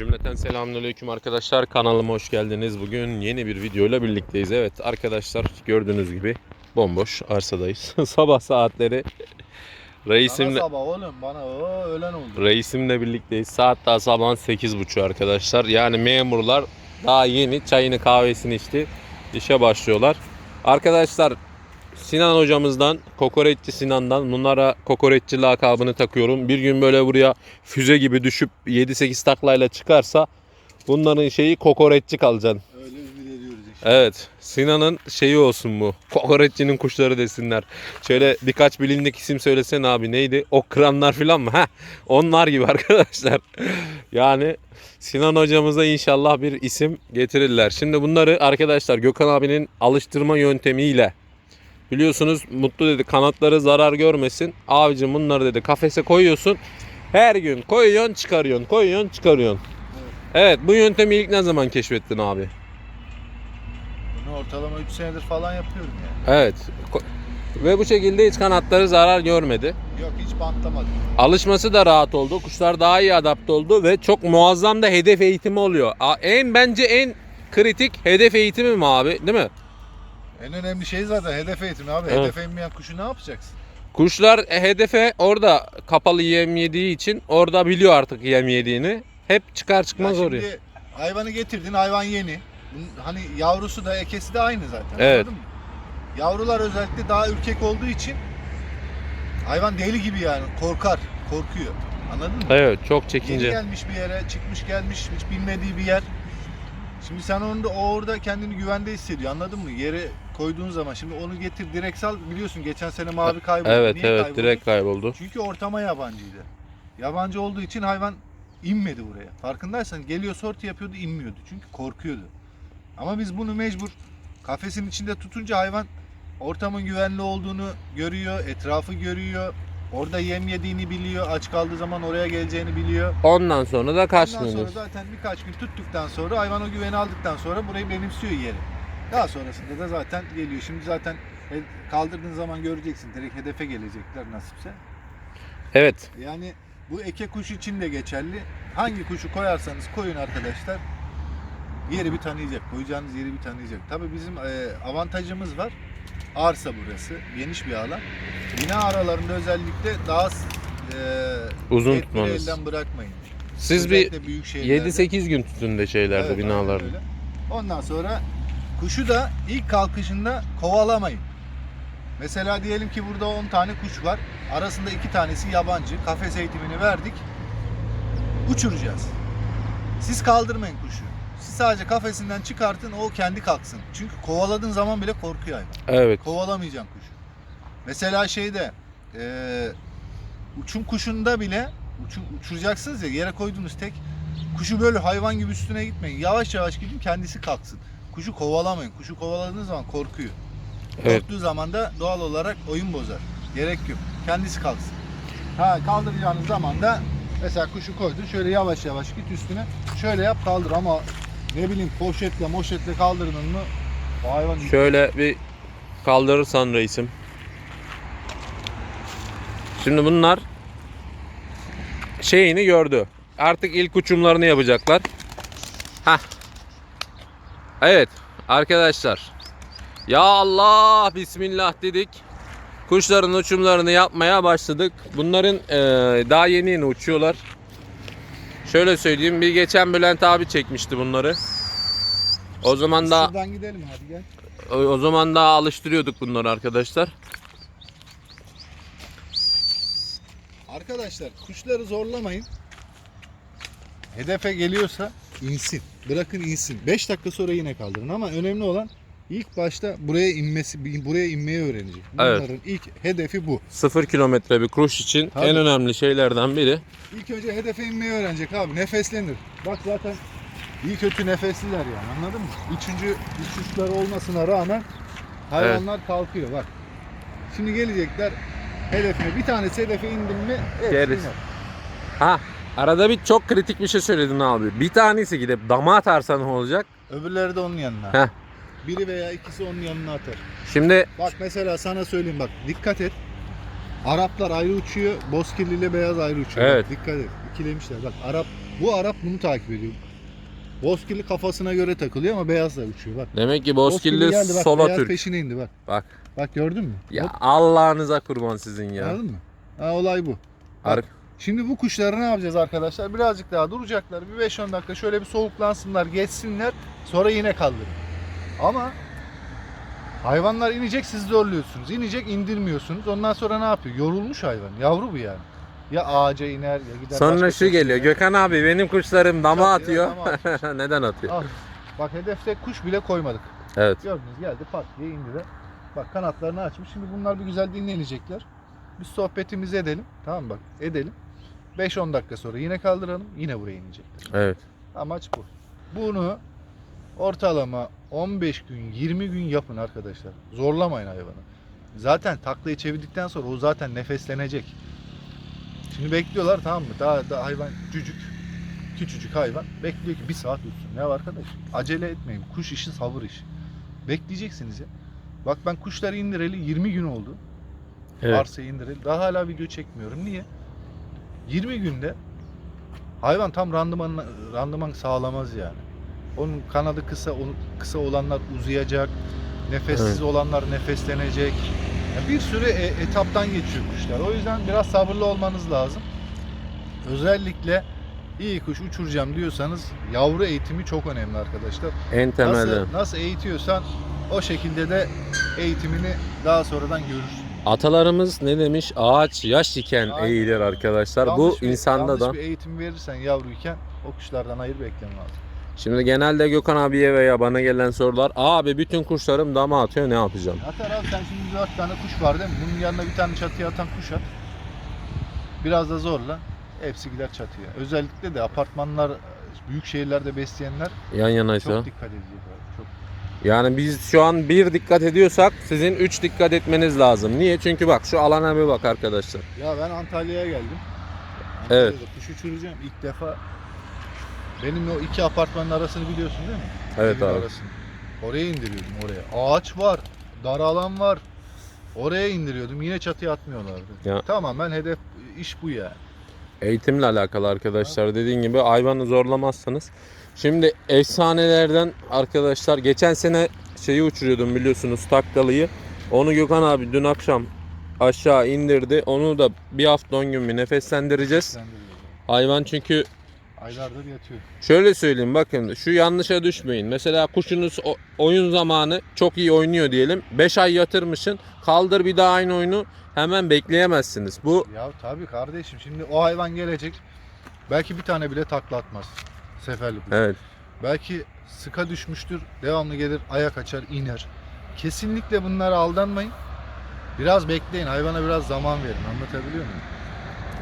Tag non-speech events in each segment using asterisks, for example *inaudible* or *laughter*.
Cümleten selamünaleyküm arkadaşlar. Kanalıma hoş geldiniz. Bugün yeni bir videoyla birlikteyiz. Evet arkadaşlar gördüğünüz gibi bomboş arsadayız. *laughs* Sabah saatleri reisimle Bana sabah oğlum bana o öğlen oldu. reisimle birlikteyiz. Saat daha sabahın 8.30 arkadaşlar. Yani memurlar daha yeni çayını kahvesini içti. İşe başlıyorlar. Arkadaşlar Sinan hocamızdan, kokoreççi Sinan'dan bunlara kokoreççi lakabını takıyorum. Bir gün böyle buraya füze gibi düşüp 7-8 taklayla çıkarsa bunların şeyi kokoreççi kalacaksın. Öyle işte. Evet Sinan'ın şeyi olsun bu. *laughs* Kokoreççinin kuşları desinler. Şöyle birkaç bilindik isim söylesene abi neydi? O kıranlar falan mı? *laughs* Heh, onlar gibi *laughs* arkadaşlar. Yani Sinan hocamıza inşallah bir isim getirirler. Şimdi bunları arkadaşlar Gökhan abinin alıştırma yöntemiyle biliyorsunuz Mutlu dedi kanatları zarar görmesin. Abicim bunları dedi kafese koyuyorsun. Her gün koyuyorsun çıkarıyorsun koyuyorsun çıkarıyorsun. Evet bu yöntemi ilk ne zaman keşfettin abi? Bunu ortalama 3 senedir falan yapıyorum yani. Evet. Ve bu şekilde hiç kanatları zarar görmedi. Yok hiç bantlamadım. Alışması da rahat oldu. Kuşlar daha iyi adapte oldu ve çok muazzam da hedef eğitimi oluyor. En bence en kritik hedef eğitimi mi abi? Değil mi? En önemli şey zaten hedef eğitimi abi. Evet. Hedefe inmeyen kuşu ne yapacaksın? Kuşlar e, hedefe orada kapalı yem yediği için orada biliyor artık yem yediğini. Hep çıkar çıkmaz Ya oraya. şimdi hayvanı getirdin hayvan yeni. Bunun hani yavrusu da ekesi de aynı zaten. Evet. Anladın mı? Yavrular özellikle daha ürkek olduğu için hayvan deli gibi yani korkar, korkuyor. Anladın mı? Evet çok Yeni çekince. gelmiş bir yere, çıkmış gelmiş hiç bilmediği bir yer. Şimdi sen onu da o orada kendini güvende hissediyor anladın mı? Yere koyduğun zaman şimdi onu getir direkt sal biliyorsun geçen sene mavi kayboldu. Evet Niye evet kayboldu? direkt kayboldu. Çünkü ortama yabancıydı. Yabancı olduğu için hayvan inmedi buraya. Farkındaysan geliyor sorti yapıyordu inmiyordu. Çünkü korkuyordu. Ama biz bunu mecbur kafesin içinde tutunca hayvan ortamın güvenli olduğunu görüyor, etrafı görüyor. Orada yem yediğini biliyor, aç kaldığı zaman oraya geleceğini biliyor. Ondan sonra da Ondan sonra zaten birkaç gün tuttuktan sonra hayvan o güveni aldıktan sonra burayı benimsiyor yeri. Daha sonrasında da zaten geliyor. Şimdi zaten he- kaldırdığın zaman göreceksin. Direkt hedefe gelecekler nasipse. Evet. Yani bu eke kuş için de geçerli. Hangi kuşu koyarsanız koyun arkadaşlar. Yeri bir tanıyacak. Koyacağınız yeri bir tanıyacak. Tabii bizim e, avantajımız var. Arsa burası. Geniş bir alan. Bina aralarında özellikle daha e, Uzun tutmanız. elden bırakmayın. Siz bir Özellikle şehirlerde. 7-8 gün tutun de şeylerde Evet, binalarda. Ondan sonra kuşu da ilk kalkışında kovalamayın. Mesela diyelim ki burada 10 tane kuş var. Arasında 2 tanesi yabancı. Kafes eğitimini verdik. Uçuracağız. Siz kaldırmayın kuşu. Siz sadece kafesinden çıkartın o kendi kalksın. Çünkü kovaladığın zaman bile korkuyor hayvan. Evet. Kovalamayacaksın kuşu. Mesela şeyde eee uçum kuşunda bile uçu, uçuracaksınız ya yere koyduğunuz tek kuşu böyle hayvan gibi üstüne gitmeyin. Yavaş yavaş gidin kendisi kalksın. Kuşu kovalamayın. Kuşu kovaladığınız zaman korkuyor. Evet. Korktuğu zaman da doğal olarak oyun bozar. Gerek yok. Kendisi kalksın. Ha kaldıracağınız zaman da mesela kuşu koydun şöyle yavaş yavaş git üstüne. Şöyle yap kaldır ama ne bileyim poşetle moşetle kaldırdın mı o hayvan Şöyle bir kaldırırsan reisim. Şimdi bunlar şeyini gördü. Artık ilk uçumlarını yapacaklar. Hah. Evet arkadaşlar. Ya Allah Bismillah dedik. Kuşların uçumlarını yapmaya başladık. Bunların eee, daha yeni yeni uçuyorlar. Şöyle söyleyeyim. Bir geçen Bülent abi çekmişti bunları. O zaman da Şuradan gidelim hadi gel. o, o zaman daha alıştırıyorduk bunları arkadaşlar. Arkadaşlar kuşları zorlamayın. Hedefe geliyorsa insin. Bırakın insin. 5 dakika sonra yine kaldırın ama önemli olan ilk başta buraya inmesi buraya inmeyi öğrenecek. Evet. Bunların ilk hedefi bu. 0 kilometre bir kuş için Tabii. en önemli şeylerden biri. İlk önce hedefe inmeyi öğrenecek abi. Nefeslenir. Bak zaten iyi kötü nefesliler yani anladın mı? Üçüncü uçuşlar olmasına rağmen hayvanlar kalkıyor bak. Şimdi gelecekler hedefine. Bir tanesi hedefe indin mi Gerisi. iner. Ha arada bir çok kritik bir şey söyledin abi. Bir tanesi gidip dama atarsa ne olacak? Öbürleri de onun yanına. Heh. Biri veya ikisi onun yanına atar. Şimdi Bak mesela sana söyleyeyim bak dikkat et. Araplar ayrı uçuyor, bozkirli ile beyaz ayrı uçuyor. Evet. Bak, dikkat et. ikilemişler. Bak Arap bu Arap bunu takip ediyor. Bozkirli kafasına göre takılıyor ama beyazla uçuyor bak. Demek ki Bozkirli Bozkirli geldi, bak, sola beyaz Türk. peşine indi bak. Bak. Bak gördün mü? Ya Hop, Allah'ınıza kurban sizin ya. Anladın mı? Ha, olay bu. Ar- Şimdi bu kuşları ne yapacağız arkadaşlar? Birazcık daha duracaklar. Bir 5-10 dakika şöyle bir soğuklansınlar, geçsinler. Sonra yine kaldırın. Ama hayvanlar inecek siz zorluyorsunuz. İnecek indirmiyorsunuz. Ondan sonra ne yapıyor? Yorulmuş hayvan. Yavru bu yani. Ya ağaca iner ya gider. Sonra şu geliyor. iner. Gökhan abi benim kuşlarım dama Çatıya atıyor. dama. *laughs* Neden atıyor? Al. Bak hedefte kuş bile koymadık. Evet. Gördünüz geldi pat diye indi de. Bak kanatlarını açmış. Şimdi bunlar bir güzel dinlenecekler. Biz sohbetimizi edelim. Tamam mı bak edelim. 5-10 dakika sonra yine kaldıralım. Yine buraya inecekler. Evet. Amaç bu. Bunu ortalama 15 gün 20 gün yapın arkadaşlar. Zorlamayın hayvanı. Zaten taklayı çevirdikten sonra o zaten nefeslenecek. Şimdi bekliyorlar tamam mı? Daha, daha hayvan cücük. Küçücük hayvan. Bekliyor ki bir saat uçsun. Ya arkadaş acele etmeyin. Kuş işi sabır işi. Bekleyeceksiniz ya. Bak ben kuşları indireli 20 gün oldu. Evet. Arsayı indireli. Daha hala video çekmiyorum. Niye? 20 günde hayvan tam randıman randıman sağlamaz yani. Onun kanadı kısa, kısa olanlar uzayacak. Nefessiz Evet. olanlar nefeslenecek. Ya bir sürü e- etaptan geçiyor kuşlar. O yüzden biraz sabırlı olmanız lazım. Özellikle iyi kuş uçuracağım diyorsanız yavru eğitimi çok önemli arkadaşlar. En temelde. Nasıl, nasıl eğitiyorsan o şekilde de eğitimini daha sonradan görürsün. Atalarımız ne demiş? Ağaç yaş iken Aynen. eğilir arkadaşlar. Bu Yanlış bir- insanda yanlış da. bir eğitim verirsen yavruyken o kuşlardan hayır bekleme lazım. Şimdi genelde Gökhan abiye veya bana gelen sorular. Abi bütün kuşlarım dama atıyor ne yapacağım? Atar abi sen şimdi dört tane kuş var değil mi? Bunun yanına bir tane çatıya atan kuş at. Biraz da zorla. Hepsi gider çatıya. Özellikle de apartmanlar, büyük şehirlerde besleyenler Yan yanaysa. çok dikkat edecek. Yani biz şu an bir dikkat ediyorsak sizin üç dikkat etmeniz lazım. Niye? Çünkü bak şu alana bir bak arkadaşlar. Ya ben Antalya'ya geldim. Evet. Antalya'da kuş uçuracağım ilk defa. Benim o iki apartmanın arasını biliyorsun değil mi? Evet Evin abi. arasını. Oraya indiriyordum oraya. Ağaç var, dar alan var. Oraya indiriyordum. Yine çatıya atmıyorlardı. Ya. Tamamen hedef iş bu yani. Eğitimle alakalı arkadaşlar. Dediğin gibi hayvanı zorlamazsanız. Şimdi efsanelerden arkadaşlar geçen sene şeyi uçuruyordum biliyorsunuz takkalıyı. Onu Gökhan abi dün akşam aşağı indirdi. Onu da bir hafta 10 gün bir nefeslendireceğiz. Hayvan çünkü Aylardır yatıyor. Şöyle söyleyeyim bakın şu yanlışa düşmeyin. Mesela kuşunuz oyun zamanı çok iyi oynuyor diyelim. 5 ay yatırmışsın kaldır bir daha aynı oyunu hemen bekleyemezsiniz. Bu Ya tabii kardeşim şimdi o hayvan gelecek. Belki bir tane bile takla atmaz. Seferlik. kuş. evet Belki sıka düşmüştür. Devamlı gelir ayak açar iner. Kesinlikle bunlara aldanmayın. Biraz bekleyin. Hayvana biraz zaman verin. Anlatabiliyor muyum?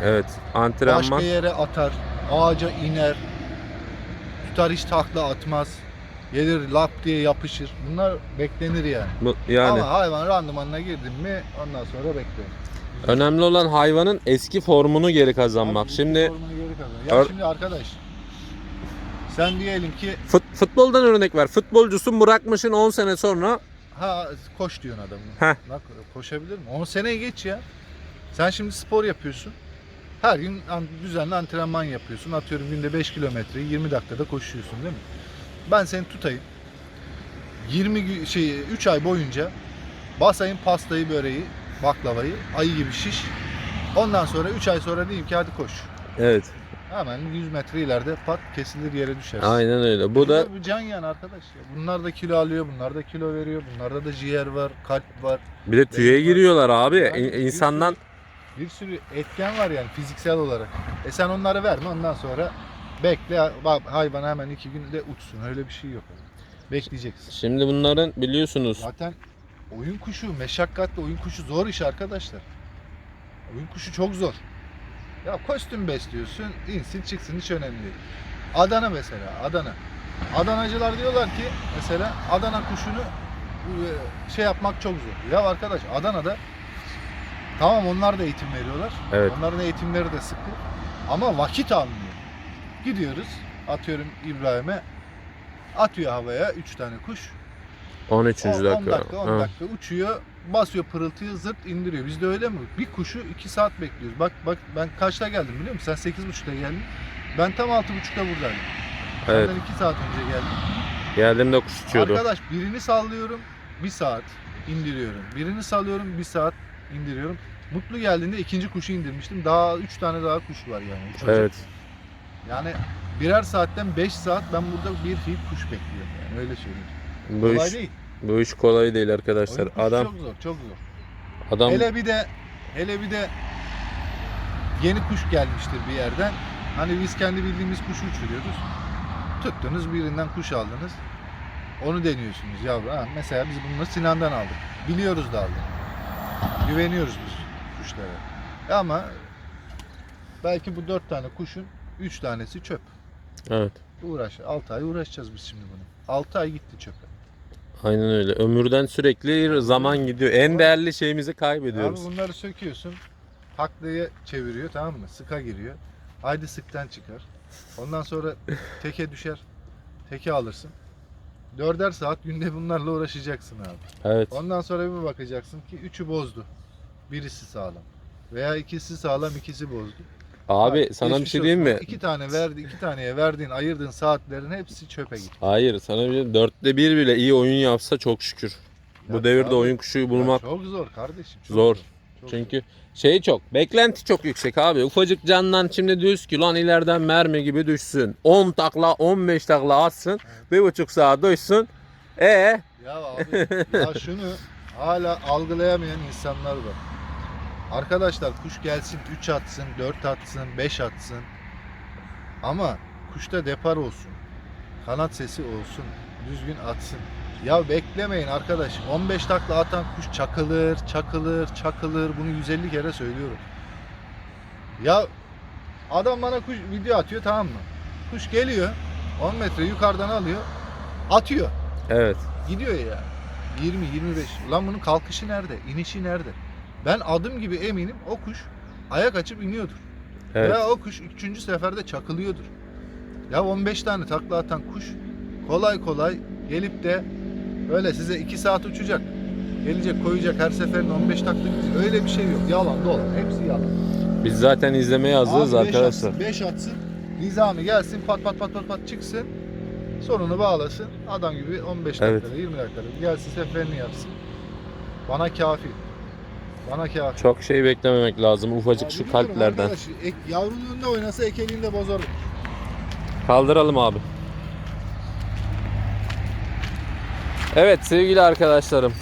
evet antrenman Başka yere atar. Ağaca iner. Tutar hiç takla atmaz. Gelir lap diye yapışır. Bunlar beklenir yani. Bu- yani Ama hayvan randımanına girdin mi ondan sonra bekleyin. önemli olan hayvanın eski formunu geri kazanmak. Abi, Şimdi formunu geri kazan. Ya şimdi arkadaş sen diyelim ki fut- futboldan örnek ver. Futbolcusun bırakmışın 10 sene sonra ha koş diyorsun adamı. Heh. Bak koşabilir mi? 10 seneye geç ya. Sen şimdi spor yapıyorsun. Her gün an- düzenli antrenman yapıyorsun. Atıyorum günde 5 kilometreyi 20 dakikada koşuyorsun değil mi? Ben seni tutayım. 20 gü- şey 3 ay boyunca basayım pastayı, böreği, baklavayı ayı gibi şiş. Ondan sonra 3 ay sonra diyeyim ki hadi koş. evet Hemen 100 metre ileride pat kesilir yere düşersin. aynen öyle. Bu da bir can yani arkadaş ya. Bunlar da kilo alıyor, bunlar da kilo veriyor. Bunlarda da ciğer var, kalp var. bir de tüye giriyorlar abi. Yani İn- bir insandan Bir sürü etken var yani fiziksel olarak. E sen onları verme ondan sonra bekle bak hayvan hemen iki günde uçsun. Öyle bir şey yok. Bekleyeceksin. şimdi bunların biliyorsunuz Zaten oyun kuşu, meşakkatli oyun kuşu zor iş arkadaşlar. Oyun kuşu çok zor. Ya kostüm besliyorsun, insin çıksın hiç önemli değil. Adana mesela, Adana. Adanacılar diyorlar ki mesela Adana kuşunu e, şey yapmak çok zor. Ya arkadaş Adana'da tamam onlar da eğitim veriyorlar. Evet. Onların eğitimleri de sıkı. Ama vakit almıyor. Gidiyoruz, atıyorum İbrahim'e atıyor havaya 3 tane kuş. 13. 10 dakika. dakika, 10 Ha. dakika uçuyor. Basıyor pırıltıyı zırt indiriyor. Bizde öyle mi? Bir kuşu 2 saat bekliyoruz. Bak bak ben kaçta geldim biliyor musun? Sen 8.30'da geldin. Ben tam 6.30'da buradaydım. Evet. Senden 2 saat önce geldim. Geldiğimde kuş uçuyordu. Arkadaş birini sallıyorum 1 saat indiriyorum. Birini sallıyorum 1 saat indiriyorum. Mutlu geldiğinde ikinci kuşu indirmiştim. Daha 3 tane daha kuş var yani. uçacak. Evet. Yani birer saatten 5 saat ben burada bir fil kuş bekliyorum yani öyle söyleyeyim. Bu Kolay iş, değil. Bu iş kolay değil arkadaşlar. Oyun kuşu Adam çok zor, çok zor. adam Hele bir de hele bir de yeni kuş gelmiştir bir yerden. Hani biz kendi bildiğimiz kuşu uçuruyoruz. Tuttunuz birinden kuş aldınız. Onu deniyorsunuz yavru. Ha, mesela biz bunu Sinan'dan aldık. Biliyoruz da aldık. Güveniyoruz biz kuşlara. Ama belki bu dört tane kuşun üç tanesi çöp. evet. Uğraş. 6 ay uğraşacağız biz şimdi bunu. 6 ay gitti çöpe. Aynen öyle. Ömürden sürekli zaman gidiyor. En değerli şeyimizi kaybediyoruz. Abi bunları söküyorsun. Taklaya çeviriyor tamam mı? Sıka giriyor. Haydi sıktan çıkar. Ondan sonra *laughs* teke düşer. Teke alırsın. Dörder saat günde bunlarla uğraşacaksın abi. Evet. Ondan sonra bir bakacaksın ki üçü bozdu. Birisi sağlam. Veya ikisi sağlam ikisi bozdu. Abi Bak, sana bir geçmiş şey diyeyim olsun. mi? İki tane verdi, iki taneye verdiğin, ayırdığın saatlerin hepsi çöpe gitti. Hayır sana bir şey Dörtte bir bile iyi oyun yapsa çok şükür. Bu Ya devirde abi, oyun kuşu bulmak çok zor kardeşim. Çok zor. Çok Çünkü şey çok, beklenti çok yüksek abi. Ufacık candan şimdi düz ki lan ileriden mermi gibi düşsün. 10 takla, 15 takla atsın. Bir buçuk saat düşsün. E Ya abi ya şunu hala algılayamayan insanlar var. Arkadaşlar kuş gelsin 3 atsın, 4 atsın, 5 atsın. Ama kuşta depar olsun. Kanat sesi olsun. Düzgün atsın. Ya beklemeyin arkadaş. 15 takla atan kuş çakılır, çakılır, çakılır. Bunu 150 kere söylüyorum. Ya adam bana kuş video atıyor tamam mı? Kuş geliyor. 10 metre yukarıdan alıyor. Atıyor. evet. Gidiyor ya. 20 25. Lan bunun kalkışı nerede? İnişi nerede? Ben adım gibi eminim o kuş ayak açıp iniyordur. Evet. Veya o kuş 3. seferde çakılıyordur. Ya 15 tane takla atan kuş kolay kolay gelip de öyle size 2 saat uçacak. Gelecek koyacak her seferinde 15 takla gidecek. Öyle bir şey yok. Yalan dolan. Hepsi yalan. Biz zaten izlemeye hazırız Abi beş arkadaşlar. Atsın, 5 atsın. Nizami gelsin pat pat pat pat pat çıksın. Sonunu bağlasın. Adam gibi 15 Evet. dakikada 20 dakikada gelsin seferini yapsın. Bana kafi. Bana kafi. Çok şey beklememek lazım ufacık şu kalplerden. arkadaş, ek- yavruluğunda oynasa ekeliğinde bozar. Kaldıralım abi. Evet sevgili arkadaşlarım.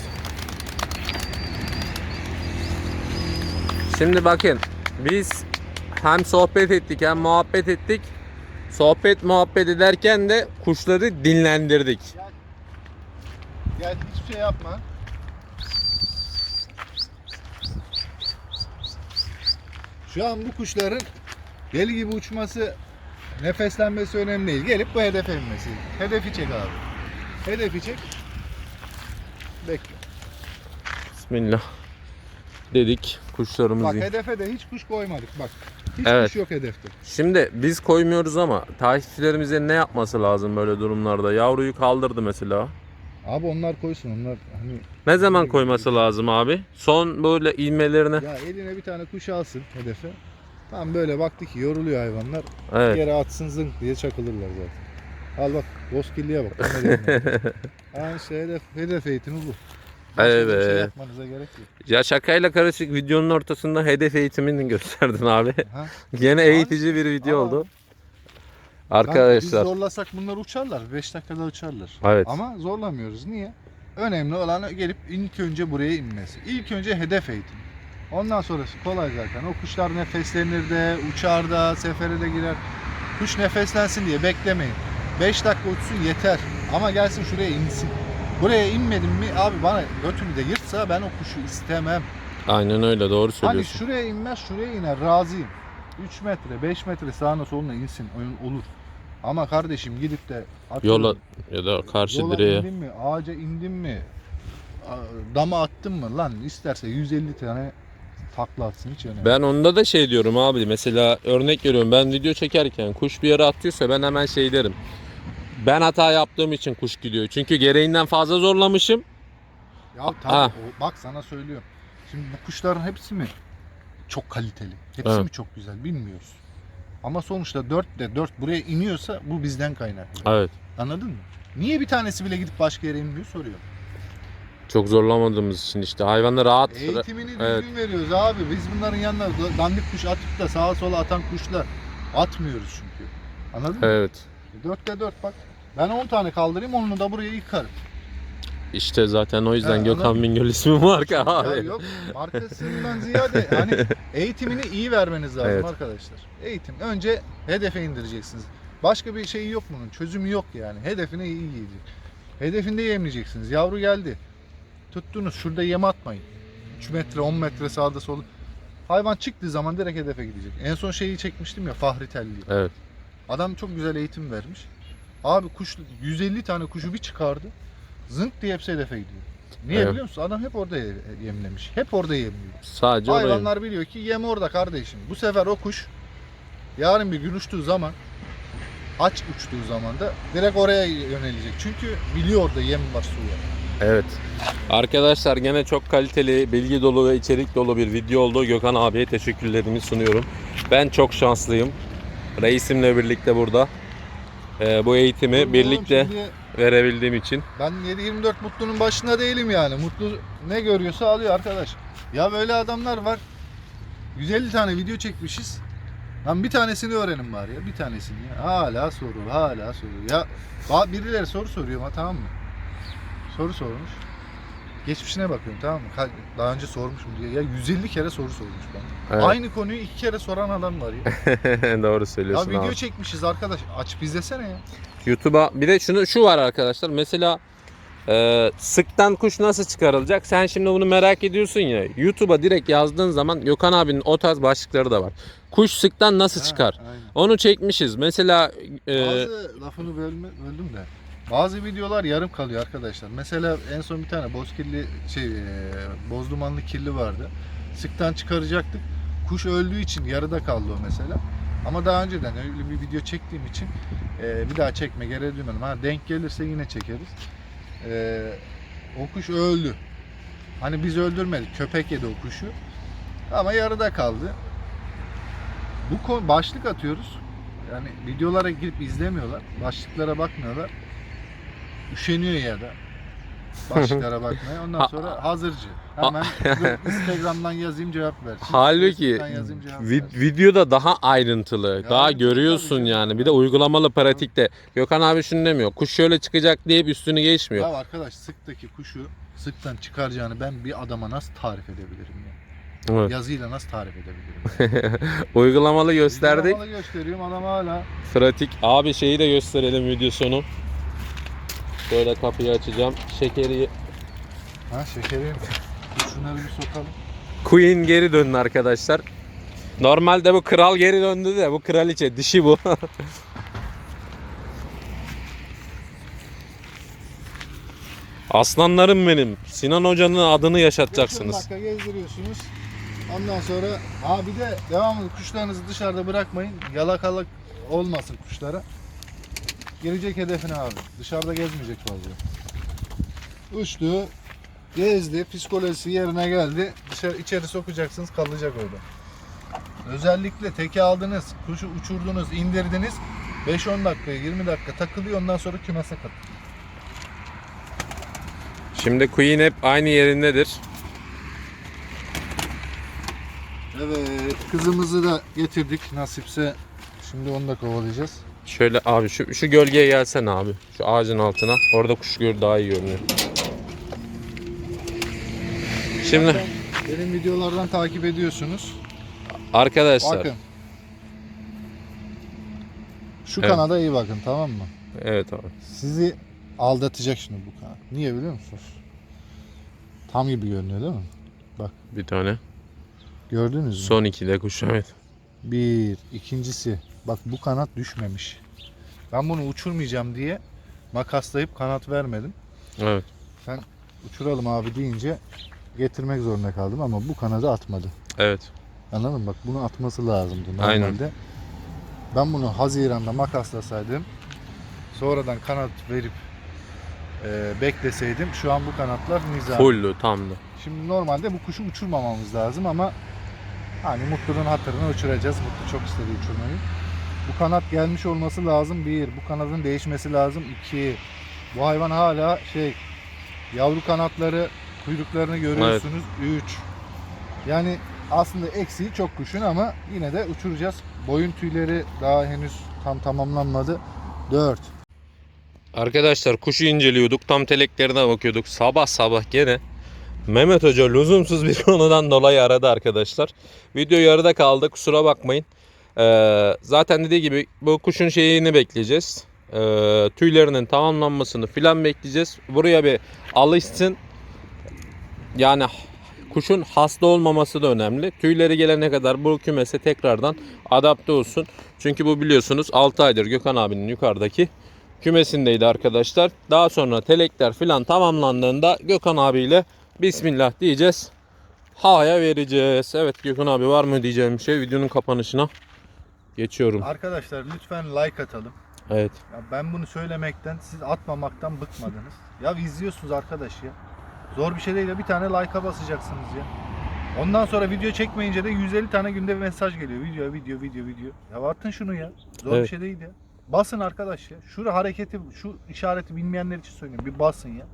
Şimdi bakın biz hem sohbet ettik hem muhabbet ettik. Sohbet muhabbet ederken de kuşları dinlendirdik. Gel hiçbir şey yapma. Şu an bu kuşların deli gibi uçması, nefeslenmesi önemli değil. Gelip bu hedefe inmesi. Hedefi çek abi. Hedefi çek. Bekle. Bismillah. Dedik Bak kuşlarımızı. hedefe de hiç kuş koymadık bak. Hiç Evet. kuş yok hedefte. Şimdi biz koymuyoruz ama takipçilerimize ne yapması lazım böyle durumlarda? Yavruyu kaldırdı mesela. Abi onlar koysun onlar hani Ne zaman koyması lazım abi? Son böyle ilmelerine. ya eline bir tane kuş alsın hedefe. Tam böyle baktı ki yoruluyor hayvanlar. Evet. Yere atsın zınk diye çakılırlar zaten. Al bak bozkirliye bak. tam hedefine. ha işte hedef, hedef eğitimi bu. Başka da Bir şey Evet. yapmanıza gerek yok. Ya şakayla karışık videonun ortasında hedef eğitimini gösterdin abi. Ha? *laughs* Gene eğitici bir video Ama- oldu. Lan Biz Arkadaşlar. zorlasak bunlar uçarlar. 5 dakikada uçarlar. Evet. Ama zorlamıyoruz. Niye? Önemli olan gelip ilk önce buraya inmesi. İlk önce hedef eğitim. Ondan sonrası kolay zaten. O kuşlar nefeslenir de, uçar da, sefere de girer. Kuş nefeslensin diye beklemeyin. 5 dakika uçsun yeter. Ama gelsin şuraya insin. Buraya inmedim mi abi bana götümü de yırtsa ben o kuşu istemem. Aynen öyle doğru Hani söylüyorsun. şuraya inmez şuraya iner razıyım. 3 metre 5 metre sağına soluna insin oyun olur. Ama kardeşim gidip de atıyorum, Yola ya da karşı yola direğe. indin mi ağaca indin mi dama attın mı lan isterse 150 tane takla atsın hiç önemli. Ben onda da şey diyorum abi mesela örnek veriyorum ben video çekerken kuş bir yere attıysa ben hemen şey derim. Ben hata yaptığım için kuş gidiyor. Çünkü gereğinden fazla zorlamışım. Ya tabii Ha. bak sana söylüyorum. Şimdi bu kuşların hepsi mi çok kaliteli? Hepsi Evet. mi çok güzel bilmiyoruz. Ama sonuçta 4 de 4 buraya iniyorsa bu bizden kaynaklı. Evet. Anladın mı? Niye bir tanesi bile gidip başka yere inmiyor soruyorum. Çok zorlamadığımız için işte hayvanı rahat. Eğitimini düzgün Evet. veriyoruz abi. Biz bunların yanına da- dandik kuş atıp da sağa sola atan kuşlar atmıyoruz çünkü. Anladın mı? Evet. 4'te 4 bak. Ben 10 tane kaldırayım onu da buraya yıkarım. İşte zaten o yüzden Ha, Gökhan anladım. Bingöl ismi marka Ya abi. yok markasından ziyade hani eğitimini iyi vermeniz lazım Evet. arkadaşlar. Eğitim önce hedefe indireceksiniz. Başka bir şeyi yok bunun. Çözümü yok yani. Hedefine iyi gidecek. Hedefinde yemleyeceksiniz. Yavru geldi. Tuttunuz. Şurada yem atmayın. 3 metre 10 metre sağda solda. Hayvan çıktığı zaman direkt hedefe gidecek. En son şeyi çekmiştim ya Fahri Telli. Evet. Adam çok güzel eğitim vermiş. Abi kuş 150 tane kuşu bir çıkardı. Zınk diye hepsi hedefe gidiyor. Niye Evet. biliyor musun? Adam hep orada ye- yemlemiş. Hep orada yemliyor. Sadece orayı. Hayvanlar biliyor ki yem orada kardeşim. Bu sefer o kuş yarın bir gün uçtuğu zaman aç uçtuğu zaman da direkt oraya yönelecek. Çünkü biliyor orada yem var su var. Evet. Arkadaşlar gene çok kaliteli, bilgi dolu ve içerik dolu bir video oldu. Gökhan abiye teşekkürlerimi sunuyorum. Ben çok şanslıyım. Reisimle birlikte burada. Ee, bu eğitimi Oğlum birlikte şimdi verebildiğim için. Ben 7-24 Mutlu'nun başında değilim yani. Mutlu ne görüyorsa alıyor arkadaş. Ya böyle adamlar var. 150 tane video çekmişiz. Lan bir tanesini öğrenin bari ya. Bir tanesini ya. Hala soru, hala soru. Ya birileri soru soruyor ama tamam mı? Soru sormuş. Geçmişine bakıyorum tamam mı? Daha önce sormuşum diye. Ya 150 kere soru sormuş bana. Evet. Aynı konuyu iki kere soran adam var ya. *laughs* Doğru ya söylüyorsun video abi. çekmişiz arkadaş. Açıp izlesene ya. YouTube'a bir de şunu şu var arkadaşlar. Mesela e, sıktan kuş nasıl çıkarılacak? Sen şimdi bunu merak ediyorsun ya. YouTube'a direkt yazdığın zaman Gökhan abinin o tarz başlıkları da var. Kuş sıktan nasıl Ha, çıkar? aynen. Onu çekmişiz. Mesela e, Bazı lafını bölme, böldüm de. Bazı videolar yarım kalıyor arkadaşlar. Mesela en son bir tane bozkirli şey e, boz dumanlı kirli vardı. Sıktan çıkaracaktık. Kuş öldüğü için yarıda kaldı o mesela. Ama daha önceden öyle bir video çektiğim için e, bir daha çekme gereği duymadım. Ha denk gelirse yine çekeriz. E, o kuş öldü. Hani biz öldürmedik. Köpek yedi o kuşu. Ama yarıda kaldı. Bu konu başlık atıyoruz. Yani videolara girip izlemiyorlar. Başlıklara bakmıyorlar. Üşeniyor ya da başlıklara bakmaya. Ondan sonra hazırcı. Hemen Instagram'dan yazayım cevap ver. halbuki Facebook'tan yazayım cevap ver. vid- videoda daha ayrıntılı, Ya, daha tabii görüyorsun canım. yani. Bir de uygulamalı pratikte. Gökhan abi şunu demiyor. Kuş şöyle çıkacak deyip üstünü geçmiyor. Ya arkadaş sıktaki kuşu sıktan çıkaracağını ben bir adama nasıl tarif edebilirim ya? Evet. Yazıyla nasıl tarif edebilirim? *laughs* Uygulamalı gösterdik. Uygulamalı gösteriyorum adam hala. Pratik. Abi şeyi de gösterelim video sonu. Şöyle kapıyı açacağım. Şekeri Ha şekerim. Dur Şunları bir sokalım. Queen geri döndü arkadaşlar. Normalde bu kral geri döndü de bu kraliçe dişi bu. *laughs* Aslanlarım benim. Sinan Hoca'nın adını 5-10 yaşatacaksınız. dakika gezdiriyorsunuz. Ondan sonra ha bir de devamlı kuşlarınızı dışarıda bırakmayın. Yalakalık olmasın kuşlara. Girecek hedefine abi. Dışarıda gezmeyecek fazla. Uçtu. Gezdi. Psikolojisi yerine geldi. Dışarı, içeri sokacaksınız kalacak orada. Özellikle teke aldınız. Kuşu uçurdunuz, indirdiniz. 5-10 dakika, 20 dakika takılıyor. Ondan sonra kümese katın. Şimdi Queen hep aynı yerindedir. Evet. Kızımızı da getirdik. Nasipse şimdi onu da kovalayacağız. Şöyle abi şu, şu gölgeye gelsene abi. Şu ağacın altına. Orada kuş gör daha iyi görünüyor. Şimdi benim videolardan takip ediyorsunuz. arkadaşlar. Bakın. Şu Evet. kanada iyi bakın tamam mı? Evet abi. Sizi aldatacak şimdi bu kanat. Niye biliyor musunuz? Tam gibi görünüyor değil mi? Bir tane. Gördünüz mü? Son ikide kuş evet. Bir. ikincisi. Bak bu kanat düşmemiş. Ben bunu uçurmayacağım diye makaslayıp kanat vermedim. Evet. Uçuralım abi deyince getirmek zorunda kaldım ama bu kanadı atmadı. Evet. Anladın mı? Bak bunu atması lazımdı normalde. Aynen. Ben bunu Haziran'da makaslasaydım sonradan kanat verip e, bekleseydim şu an bu kanatlar nizam. Fulldü tamdı. Şimdi normalde bu kuşu uçurmamamız lazım ama hani Mutlu'nun hatırını uçuracağız. Mutlu çok istedi uçurmayı. Bu kanat gelmiş olması lazım. Bir, bu kanadın değişmesi lazım. İki, bu hayvan hala şey yavru kanatları kuyruklarını görüyorsunuz. Üç, yani aslında eksiği çok kuşun ama yine de uçuracağız. Boyun tüyleri daha henüz tam tamamlanmadı. 4. Arkadaşlar kuşu inceliyorduk. Tam teleklerine bakıyorduk. Sabah sabah gene Mehmet Hoca lüzumsuz bir *laughs* konudan dolayı aradı arkadaşlar. Video yarıda kaldı. Kusura bakmayın. Ee, zaten dediği gibi bu kuşun şeyini bekleyeceğiz. Ee, tüylerinin tamamlanmasını filan bekleyeceğiz. Buraya bir alışsın. Yani kuşun hasta olmaması da önemli. Tüyleri gelene kadar bu kümese tekrardan adapte olsun. Çünkü bu biliyorsunuz 6 aydır Gökhan abinin yukarıdaki kümesindeydi arkadaşlar. Daha sonra telekler filan tamamlandığında Gökhan abiyle Bismillah diyeceğiz. Havaya vereceğiz. Evet Gökhan abi var mı diyeceğim bir şey videonun kapanışına geçiyorum. Arkadaşlar lütfen like atalım. Evet. Ya ben bunu söylemekten, siz atmamaktan bıkmadınız. Ya izliyorsunuz arkadaş ya. Zor bir şey değil ya. Bir tane like'a basacaksınız ya. Ondan sonra video çekmeyince de 150 tane günde bir mesaj geliyor. Video, video, video, video. Ya atın şunu ya. Zor bir Evet. şey değil ya. Basın arkadaş ya. Şu hareketi, şu işareti bilmeyenler için söylüyorum. Bir basın ya.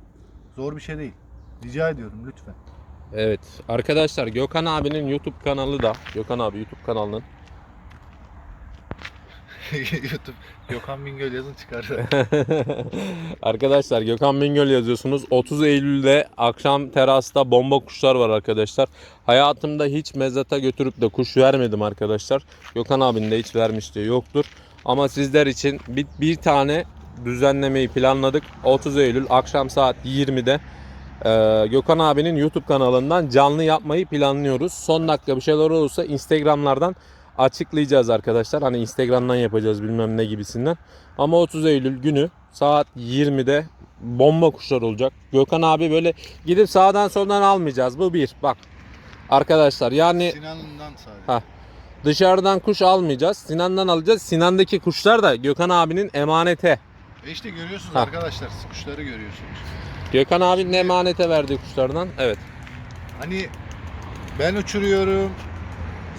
Zor bir şey değil. Rica ediyorum lütfen. Evet. Arkadaşlar Gökhan abinin YouTube kanalı da Gökhan abi YouTube kanalının *laughs* YouTube Gökhan Bingöl yazın çıkar. *laughs* arkadaşlar Gökhan Bingöl yazıyorsunuz. 30 Eylül'de akşam terasta bomba kuşlar var arkadaşlar. Hayatımda hiç mezata götürüp de kuş vermedim arkadaşlar. Gökhan abinin de hiç vermişliği yoktur. Ama sizler için bir, bir tane düzenlemeyi planladık. 30 Eylül akşam saat 20'de ee, Gökhan abinin YouTube kanalından canlı yapmayı planlıyoruz. Son dakika bir şeyler olursa Instagram'lardan açıklayacağız arkadaşlar. Hani Instagram'dan yapacağız bilmem ne gibisinden. Ama 30 Eylül günü saat 20'de bomba kuşlar olacak. Gökhan abi böyle gidip sağdan soldan almayacağız. Bu bir. Bak arkadaşlar yani Sinan'ından sadece. Ha. dışarıdan kuş almayacağız. Sinan'dan alacağız. Sinan'daki kuşlar da Gökhan abinin emanete. E işte görüyorsunuz Ha. arkadaşlar. Kuşları görüyorsunuz. Gökhan abinin emanete verdiği kuşlardan. Evet. Hani ben uçuruyorum.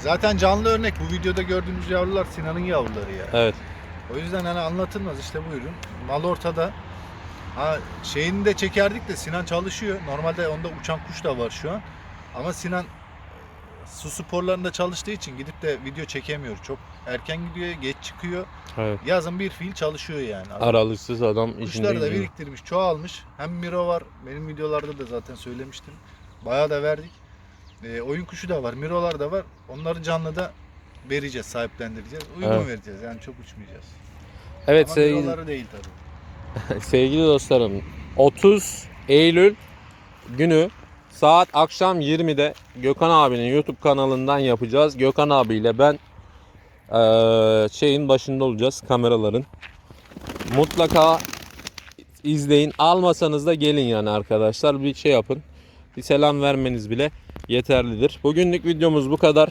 Zaten canlı örnek bu videoda gördüğünüz yavrular Sinan'ın yavruları ya. Evet. O yüzden hani anlatılmaz işte buyurun. Mal ortada. Ha şeyini de çekerdik de Sinan çalışıyor. Normalde onda uçan kuş da var şu an. Ama Sinan e, su sporlarında çalıştığı için gidip de video çekemiyor. Çok erken gidiyor, geç çıkıyor. Evet. Yazın bir fiil çalışıyor yani. Aralıksız adam işinde Kuşları da gücünde. biriktirmiş, çoğalmış. Hem Miro var. Benim videolarda da zaten söylemiştim. Bayağı da verdik. Ee, oyun kuşu da var, Mirolar da var. Onları canlı da vereceğiz, sahiplendireceğiz. Uygun Evet. vereceğiz. Yani çok uçmayacağız. Evet Ama sevgili, Miroları değil tabii. *laughs* sevgili dostlarım 30 Eylül günü saat akşam 20'de Gökhan abinin YouTube kanalından yapacağız. Gökhan abiyle ben eee, şeyin başında olacağız kameraların. Mutlaka izleyin. Almasanız da gelin yani arkadaşlar. Bir şey yapın. Bir selam vermeniz bile yeterlidir. Bugünlük videomuz bu kadar.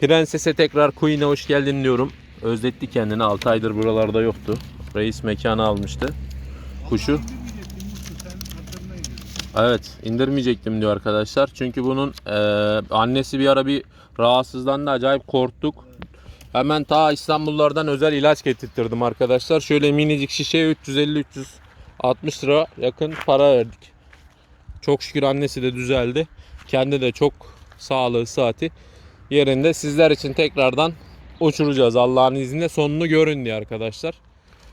Prenses'e tekrar Queen'e hoş geldin diyorum. Özletti kendini. 6 aydır buralarda yoktu. Reis mekanı almıştı. Kuşu. Evet indirmeyecektim diyor arkadaşlar. Çünkü bunun eee, annesi bir ara bir rahatsızlandı. Acayip korktuk. Hemen ta İstanbullardan özel ilaç getirttirdim arkadaşlar. Şöyle minicik şişeye 350-360 lira yakın para verdik. Çok şükür annesi de düzeldi. Kendi de çok sağlığı saati yerinde. Sizler için tekrardan uçuracağız Allah'ın izniyle. Sonunu görün diye arkadaşlar.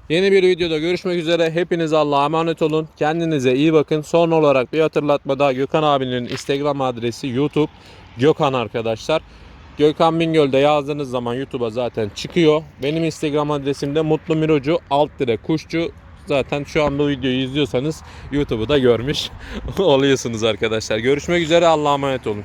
Yeni bir videoda görüşmek üzere. Hepiniz Allah'a emanet olun. Kendinize iyi bakın. Son olarak bir hatırlatma daha. Gökhan abinin Instagram adresi YouTube Gökhan arkadaşlar. Gökhan Bingöl'de yazdığınız zaman YouTube'a zaten çıkıyor. Benim Instagram adresim de Mutlu Mirocu alt dire kuşçu. Zaten şu an bu videoyu izliyorsanız YouTube'u da görmüş *laughs* oluyorsunuz arkadaşlar. Görüşmek üzere Allah'a emanet olun.